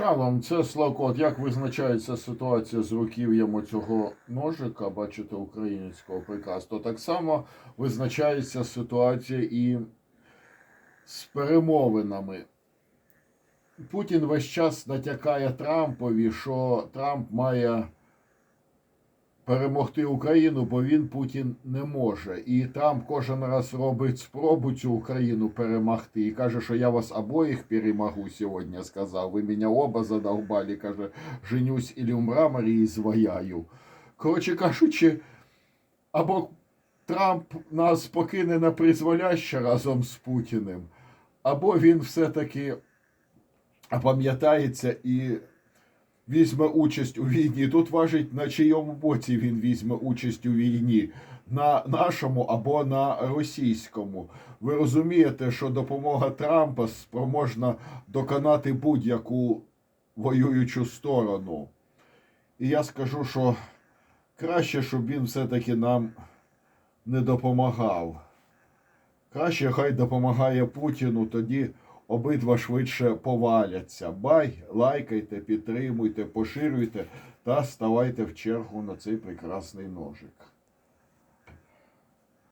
Шалом, це Славко. От як визначається ситуація з руків'ям цього ножика, бачите, українського приказ, то так само визначається ситуація і з перемовинами. Путін весь час натякає Трампові, що Трамп має перемогти Україну, бо він Путін не може. І Трамп кожен раз робить спробу цю Україну перемогти і каже, що я вас обоїх перемогу сьогодні, сказав. Ви мене оба задовбали, каже, женюсь ілі в мраморі і зваяю. Коротше кажучи, або Трамп нас покине на призволяще разом з Путіним, або він все-таки опам'ятається і візьме участь у війні. Тут важить, на чийому боці він візьме участь у війні. На нашому або на російському. Ви розумієте, що допомога Трампа спроможна доконати будь-яку воюючу сторону. І я скажу, що краще, щоб він все-таки нам не допомагав. Краще хай допомагає Путіну, тоді обидва швидше поваляться. Бай, лайкайте, підтримуйте, поширюйте та ставайте в чергу на цей прекрасний ножик.